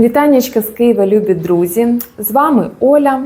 Вітаннячка з Києва, любі друзі! З вами Оля.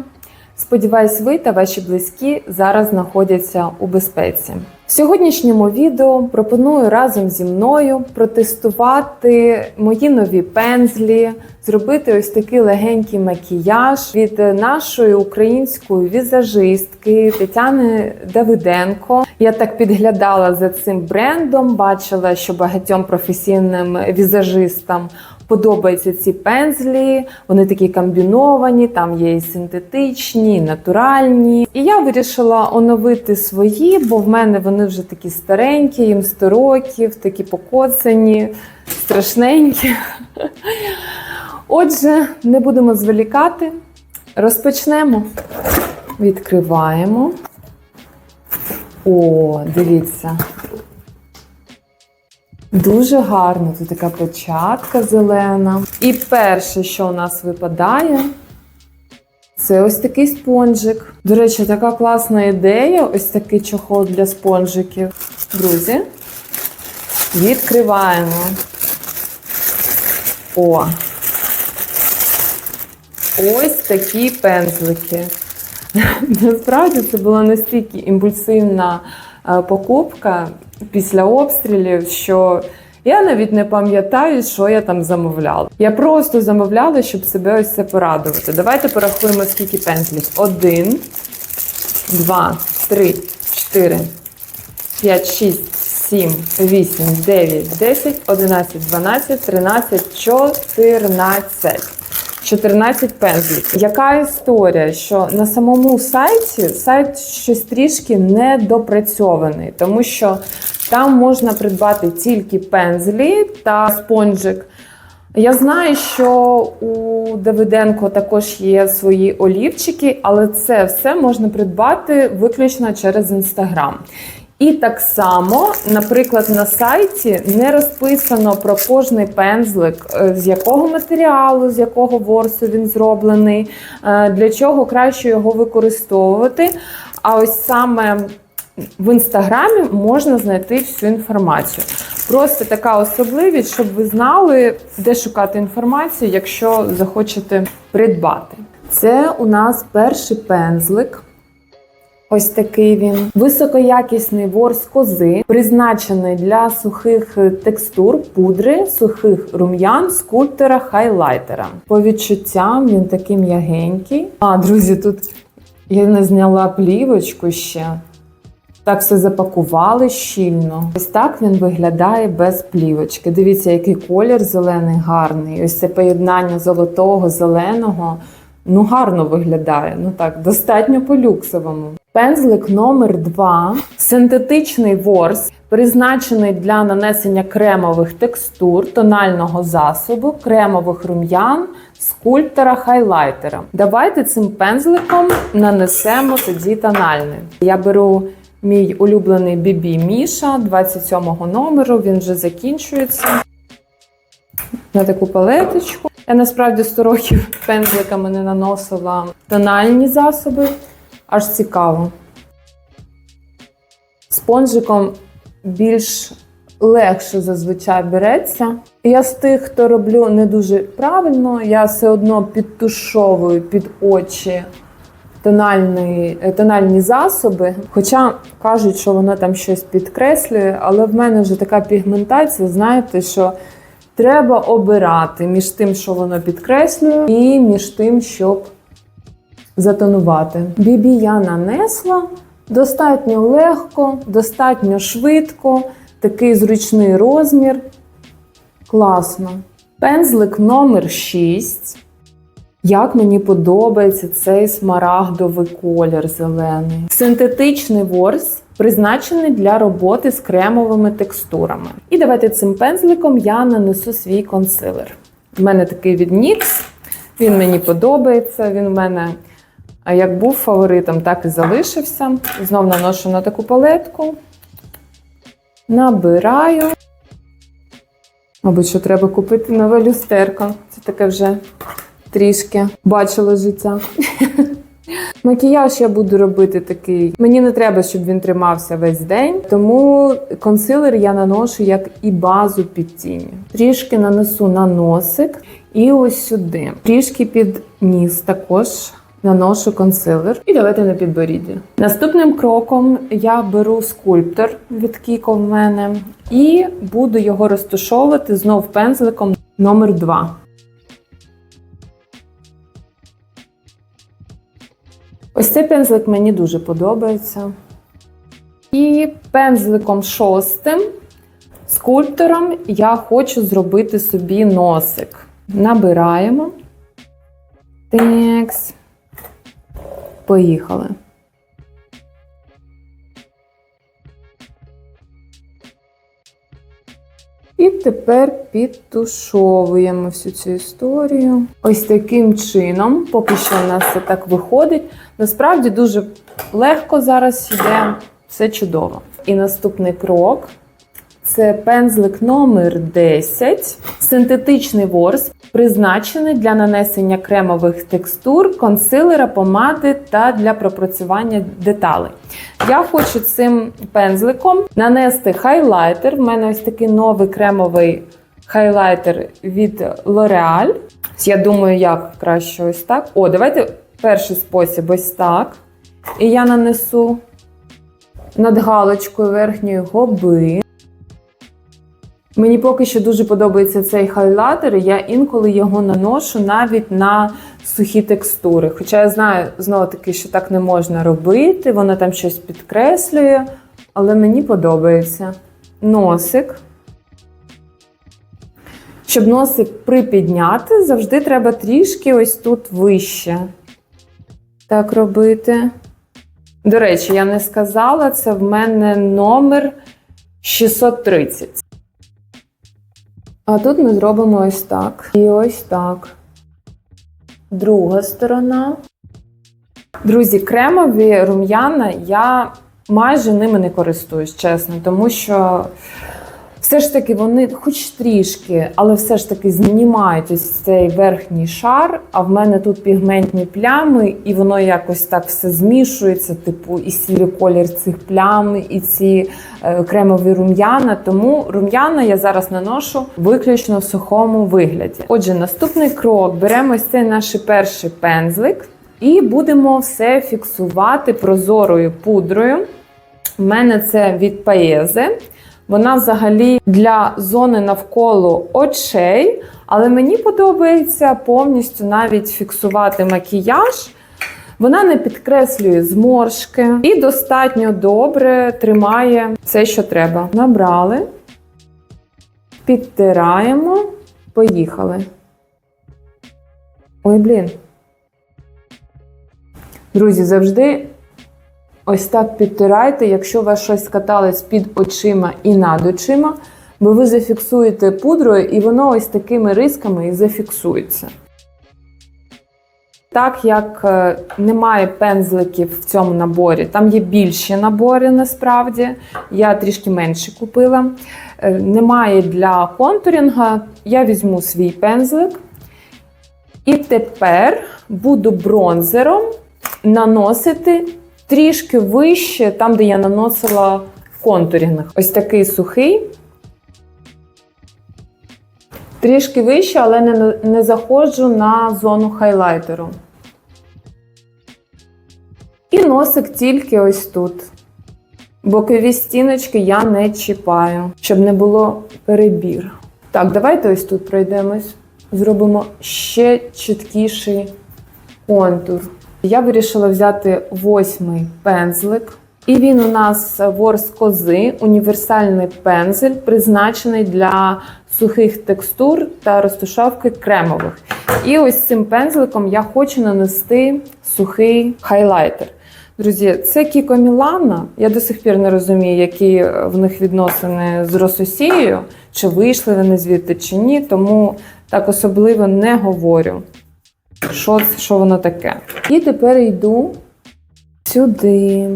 Сподіваюсь, ви та ваші близькі зараз знаходяться у безпеці. В сьогоднішньому відео пропоную разом зі мною протестувати мої нові пензлі, зробити ось такий легенький макіяж від нашої української візажистки Тетяни Давиденко. Я так підглядала за цим брендом, бачила, що багатьом професійним візажистам подобаються ці пензлі. Вони такі комбіновані, там є і синтетичні, і натуральні. І я вирішила оновити свої, бо в мене вони вже такі старенькі, їм 100 років, такі покоцані, страшненькі. Отже, не будемо зволікати. Розпочнемо. Відкриваємо. О, дивіться. Дуже гарно, тут така початка зелена. І перше, що у нас випадає, це ось такий спонжик. До речі, така класна ідея ось такий чохол для спонжиків. Друзі, відкриваємо. О! Ось такі пензлики. Насправді це була настільки імпульсивна е, покупка після обстрілів, що я навіть не пам'ятаю, що я там замовляла. Я просто замовляла, щоб себе ось це порадувати. Давайте порахуємо, скільки пензлів. Один, два, три, чотири, п'ять, шість, сім, вісім, дев'ять, десять, одинадцять, дванадцять, тринадцять, чотирнадцять. 14 пензлів. Яка історія? Що на самому сайті сайт щось трішки недопрацьований, тому що там можна придбати тільки пензлі та спонжик. Я знаю, що у Давиденко також є свої олівчики, але це все можна придбати виключно через інстаграм. І так само, наприклад, на сайті не розписано про кожний пензлик, е, з якого матеріалу, з якого ворсу він зроблений, е, для чого краще його використовувати. А ось саме в інстаграмі можна знайти всю інформацію. Просто така особливість, щоб ви знали, де шукати інформацію, якщо захочете придбати. Це у нас перший пензлик. Ось такий він високоякісний ворс кози, призначений для сухих текстур, пудри, сухих рум'ян, скульптора, хайлайтера. По відчуттям він такий м'ягенький. А, друзі, тут я не зняла плівочку ще. Так все запакували щільно. Ось так він виглядає без плівочки. Дивіться, який колір зелений гарний. Ось це поєднання золотого, зеленого. Ну, гарно виглядає. Ну так, достатньо по-люксовому. Пензлик номер 2 синтетичний ворс, призначений для нанесення кремових текстур, тонального засобу, кремових рум'ян, скульптора, хайлайтера. Давайте цим пензликом нанесемо тоді тональний. Я беру мій улюблений BB Міша 27 номеру, він вже закінчується. На таку палеточку. Я насправді 100 років пензликами не наносила тональні засоби. Аж цікаво. Спонжиком більш легше зазвичай береться. Я з тих, хто роблю не дуже правильно, я все одно підтушовую під очі тональні, тональні засоби. Хоча кажуть, що воно там щось підкреслює, але в мене вже така пігментація, знаєте, що треба обирати між тим, що воно підкреслює, і між тим, щоб затонувати. Бібі я нанесла достатньо легко, достатньо швидко, такий зручний розмір. Класно. Пензлик номер 6. Як мені подобається цей смарагдовий колір зелений. Синтетичний ворс призначений для роботи з кремовими текстурами. І давайте цим пензликом я нанесу свій консилер. У мене такий від NYX, він мені подобається, він в мене а як був фаворитом, так і залишився. Знов наношу на таку палетку. Набираю. Мабуть, що треба купити нове люстерко. Це таке вже трішки бачило життя. Макіяж я буду робити такий. Мені не треба, щоб він тримався весь день, тому консилер я наношу як і базу під тіні. Трішки нанесу на носик І ось сюди. Трішки під ніс також наношу консилер. І давайте на підборіддя. Наступним кроком я беру скульптор від Кіко в мене і буду його розташовувати знов пензликом номер 2. Ось цей пензлик мені дуже подобається. І пензликом шостим, скульптором, я хочу зробити собі носик. Набираємо. Текс. Поїхали. І тепер підтушовуємо всю цю історію. Ось таким чином, поки що у нас це так виходить. Насправді дуже легко зараз йде, все чудово. І наступний крок це пензлик номер 10, синтетичний ворс, призначений для нанесення кремових текстур, консилера, помади та для пропрацювання деталей. Я хочу цим пензликом нанести хайлайтер. В мене ось такий новий кремовий хайлайтер від L'Oreal. Я думаю, як краще ось так. О, давайте перший спосіб ось так. І я нанесу над галочкою верхньої губи. Мені поки що дуже подобається цей хайлайтер, я інколи його наношу навіть на сухі текстури. Хоча я знаю знову таки, що так не можна робити, воно там щось підкреслює, але мені подобається. Носик. Щоб носик припідняти, завжди треба трішки ось тут вище. Так робити. До речі, я не сказала, це в мене номер 630. А тут ми зробимо ось так. І ось так. Друга сторона. Друзі, кремові рум'яна я майже ними не користуюсь, чесно, тому що все ж таки вони, хоч трішки, але все ж таки знімають ось цей верхній шар, а в мене тут пігментні плями, і воно якось так все змішується, типу, і сірий колір цих плям, і ці е, кремові рум'яна. Тому рум'яна я зараз наношу виключно в сухому вигляді. Отже, наступний крок: беремо ось цей наш перший пензлик і будемо все фіксувати прозорою пудрою. У мене це від Paese. Вона взагалі для зони навколо очей, але мені подобається повністю навіть фіксувати макіяж. Вона не підкреслює зморшки і достатньо добре тримає все, що треба. Набрали, підтираємо, поїхали. Ой, блін. Друзі, завжди ось так підтирайте, якщо у вас щось скаталось під очима і над очима, бо ви зафіксуєте пудрою, і воно ось такими рисками і зафіксується. Так як е, немає пензликів в цьому наборі, там є більші набори насправді, я трішки менше купила. Е, Немає для контурінга, я візьму свій пензлик. І тепер буду бронзером наносити трішки вище, там, де я наносила контурінг. Ось такий сухий. Трішки вище, але не, не заходжу на зону хайлайтеру. І носик тільки ось тут. Бокові стіночки я не чіпаю, щоб не було перебір. Так, давайте ось тут пройдемось. Зробимо ще чіткіший контур. Я вирішила взяти восьмий пензлик. І він у нас ворс кози, універсальний пензель, призначений для сухих текстур та розтушовки кремових. І ось цим пензликом я хочу нанести сухий хайлайтер. Друзі, це Кіко Мілана. Я до сих пір не розумію, які в них відносини з Рососією, чи вийшли вони звідти, чи ні, тому так особливо не говорю, що, що воно таке. І тепер йду сюди.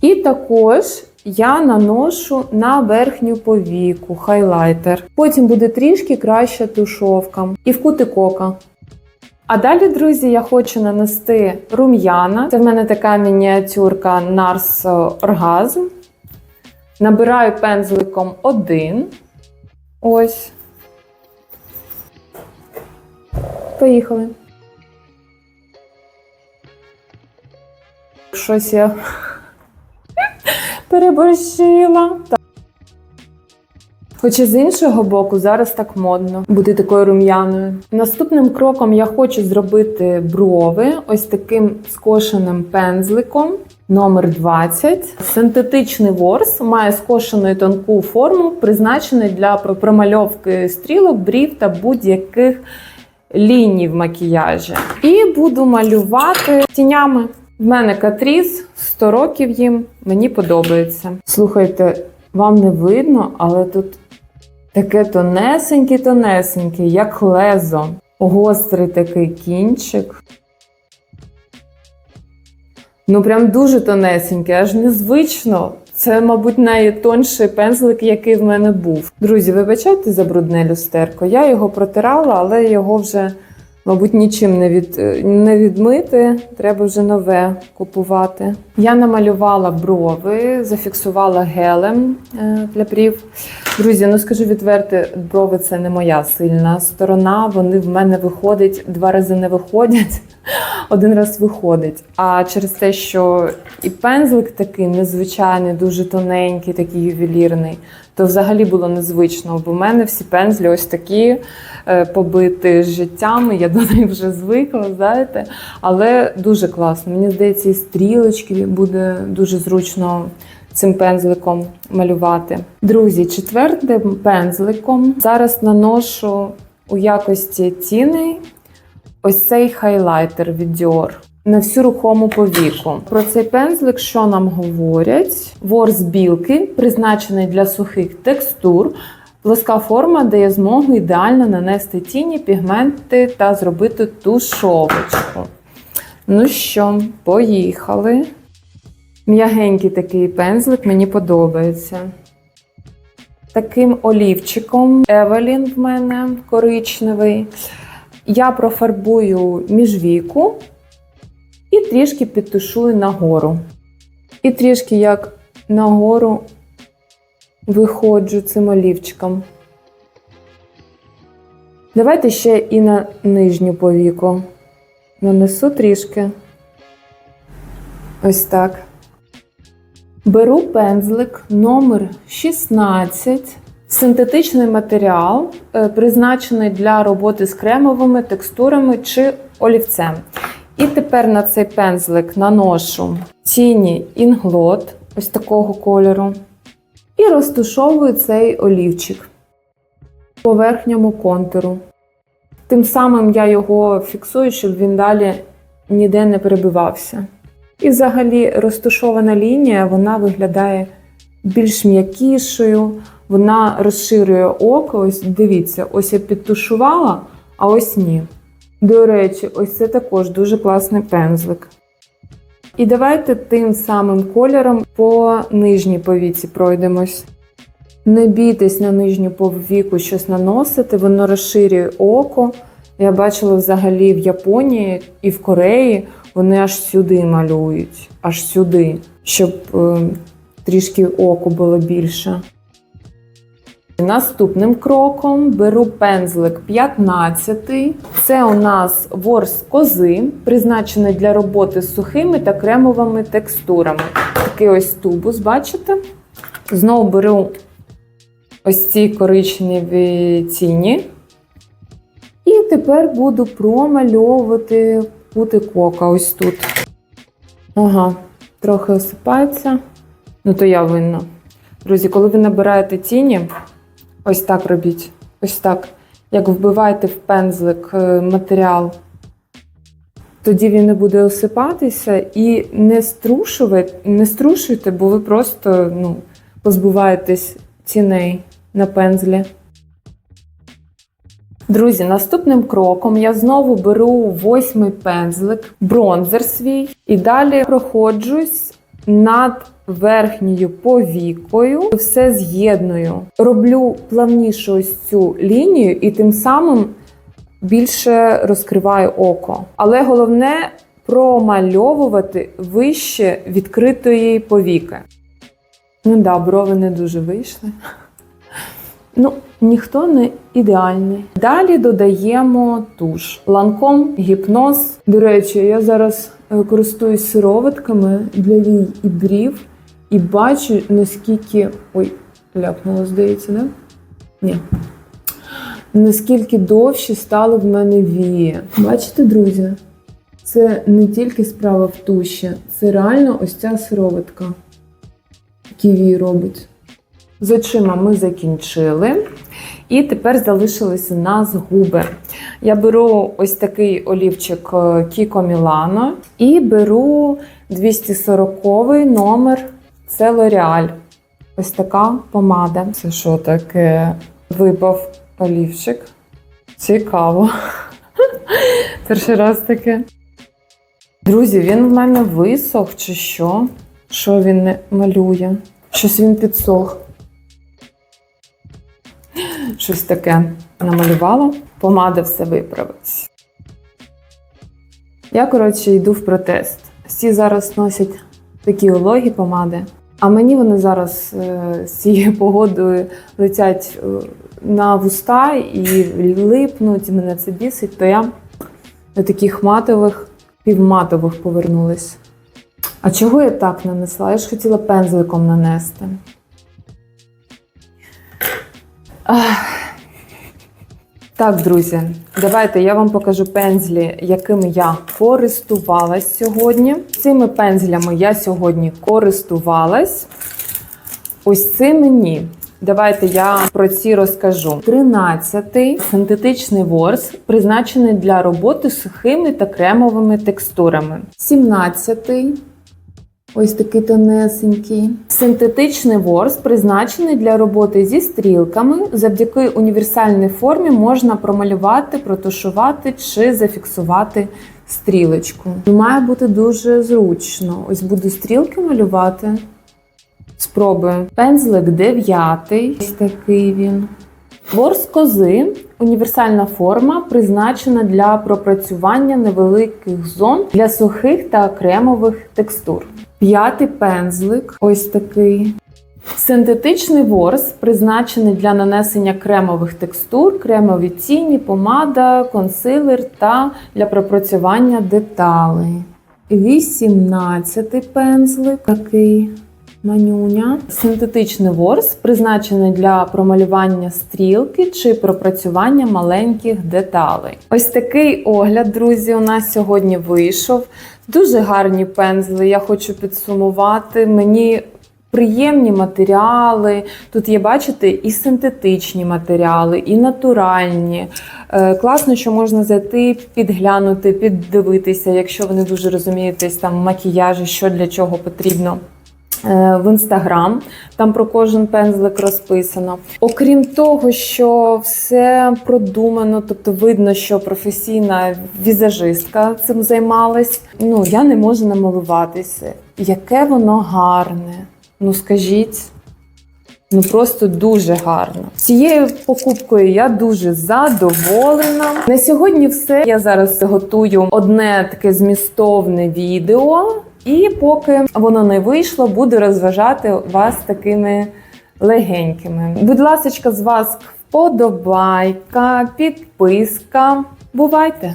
І також я наношу на верхню повіку хайлайтер. Потім буде трішки краща тушовка. І в кутик ока. А далі, друзі, я хочу нанести рум'яна. Це в мене така мініатюрка Nars Orgasm. Набираю пензликом один. Ось. Поїхали. Щось я переборщила. Хоча з іншого боку, зараз так модно бути такою рум'яною. Наступним кроком я хочу зробити брови ось таким скошеним пензликом. Номер 20. Синтетичний ворс має скошену і тонку форму, призначений для промальовки стрілок, брів та будь-яких ліній в макіяжі. І буду малювати тінями. В мене катріс, 100 років їм, мені подобається. Слухайте, вам не видно, але тут таке тонесеньке-тонесеньке, як лезо. Гострий такий кінчик. Ну, прям дуже тонесенький, аж незвично. Це, мабуть, найтонший пензлик, який в мене був. Друзі, вибачайте за брудне люстерко. Я його протирала, але його вже, мабуть, нічим не, від, не відмити. Треба вже нове купувати. Я намалювала брови, зафіксувала гелем е, для брів. Друзі, ну скажу відверто, брови це не моя сильна сторона. Вони в мене виходять, два рази не виходять, один раз виходить. А через те, що і пензлик такий незвичайний, дуже тоненький, такий ювелірний, то взагалі було незвично. Бо в мене всі пензлі ось такі е, побиті життям. Я до них вже звикла, знаєте. Але дуже класно. Мені здається, і стрілочки буде дуже зручно цим пензликом малювати. Друзі, четвертим пензликом зараз наношу у якості тіней ось цей хайлайтер від Dior на всю рухому повіку. Про цей пензлик, що нам говорять? Ворс білки, призначений для сухих текстур. Плоска форма дає змогу ідеально нанести тіні, пігменти та зробити тушовочку. Ну що, поїхали. М'ягенький такий пензлик, мені подобається. Таким олівчиком Евелін в мене коричневий. Я профарбую міжвіку і трішки підтушую нагору. І трішки як нагору виходжу цим олівчиком. Давайте ще і на нижню повіку нанесу трішки. Ось так. Беру пензлик номер 16. Синтетичний матеріал, е, призначений для роботи з кремовими текстурами чи олівцем. І тепер на цей пензлик наношу тіні інглот ось такого кольору. І розтушовую цей олівчик по верхньому контуру. Тим самим я його фіксую, щоб він далі ніде не перебивався. І взагалі розташована лінія вона виглядає більш м'якішою, вона розширює око. Ось дивіться, ось я підтушувала, а ось ні. До речі, ось це також дуже класний пензлик. І давайте тим самим кольором по нижній повіці пройдемось. Не бійтесь на нижню повіку щось наносити, воно розширює око. Я бачила взагалі в Японії і в Кореї вони аж сюди малюють, аж сюди, щоб е, трішки око було більше. Наступним кроком беру пензлик 15. Це у нас ворс кози, призначений для роботи з сухими та кремовими текстурами. Такий ось тубус, бачите? Знову беру ось ці коричневі тіні. І тепер буду промальовувати кутик ока ось тут. Ага, трохи осипається. Ну, то я винна. Друзі, коли ви набираєте тіні, ось так робіть. Ось так. Як вбиваєте в пензлик е, матеріал, тоді він не буде осипатися і не струшуйте, не струшуйте, бо ви просто ну, позбуваєтесь тіней на пензлі. Друзі, наступним кроком я знову беру восьмий пензлик, бронзер свій, і далі проходжусь над верхньою повікою, все з'єдную. Роблю плавнішу ось цю лінію і тим самим більше розкриваю око. Але головне промальовувати вище відкритої повіки. Ну да, брови не дуже вийшли. Ну, ніхто не ідеальний. Далі додаємо туш. Ланком, гіпноз. До речі, я зараз користуюсь сироватками для вій і брів і бачу, наскільки. Ой, ляпнуло, здається, да? Ні. Наскільки довші стали в мене вії. Бачите, друзі? Це не тільки справа в туші, це реально ось ця сироватка. Такі вії робить. З очима ми закінчили. І тепер залишилися у нас губи. Я беру ось такий олівчик е, Kiko Milano і беру 240 номер. Це L'Oreal. Ось така помада. Це що таке? Випав олівчик. Цікаво. Перший раз таке. Друзі, він в мене висох чи що? Що він не малює? Щось він підсох. Щось таке намалювала. Помада все виправить. Я, коротше, йду в протест. Всі зараз носять такі вологі помади, а мені вони зараз е, з цією погодою летять е, на вуста і липнуть, і мене це бісить, то я до таких матових, півматових повернулась. А чого я так нанесла? Я ж хотіла пензликом нанести. Так, друзі, давайте я вам покажу пензлі, якими я користувалась сьогодні. Цими пензлями я сьогодні користувалась. Ось цими ні. Давайте я про ці розкажу. 13-й синтетичний ворс, призначений для роботи сухими та кремовими текстурами. 17-й Ось такий тонесенький. Синтетичний ворс призначений для роботи зі стрілками. Завдяки універсальній формі можна промалювати, протушувати чи зафіксувати стрілочку. Має бути дуже зручно. Ось буду стрілки малювати. Спробую. Пензлик 9. Ось такий він. Ворс кози універсальна форма, призначена для пропрацювання невеликих зон для сухих та кремових текстур. П'ятий пензлик, ось такий. Синтетичний ворс призначений для нанесення кремових текстур, кремові тіні, помада, консилер та для пропрацювання деталей. Вісімнадцятий пензлик такий манюня. Синтетичний ворс призначений для промалювання стрілки чи пропрацювання маленьких деталей. Ось такий огляд, друзі, у нас сьогодні вийшов. Дуже гарні пензли. Я хочу підсумувати. Мені приємні матеріали. Тут є, бачите, і синтетичні матеріали, і натуральні. Е, Класно, що можна зайти, підглянути, піддивитися, якщо ви не дуже розумієтесь там макіяжі, що для чого потрібно. Е, В інстаграм там про кожен пензлик розписано. Окрім того, що все продумано, тобто видно, що професійна візажистка цим займалась. Ну я не можу намилуватися. Яке воно гарне. Ну скажіть. Ну просто дуже гарно. Цією покупкою я дуже задоволена. На сьогодні все. Я зараз готую одне таке змістовне відео, і поки воно не вийшло, буду розважати вас такими легенькими. Будь ласка, з вас вподобайка, підписка. Бувайте!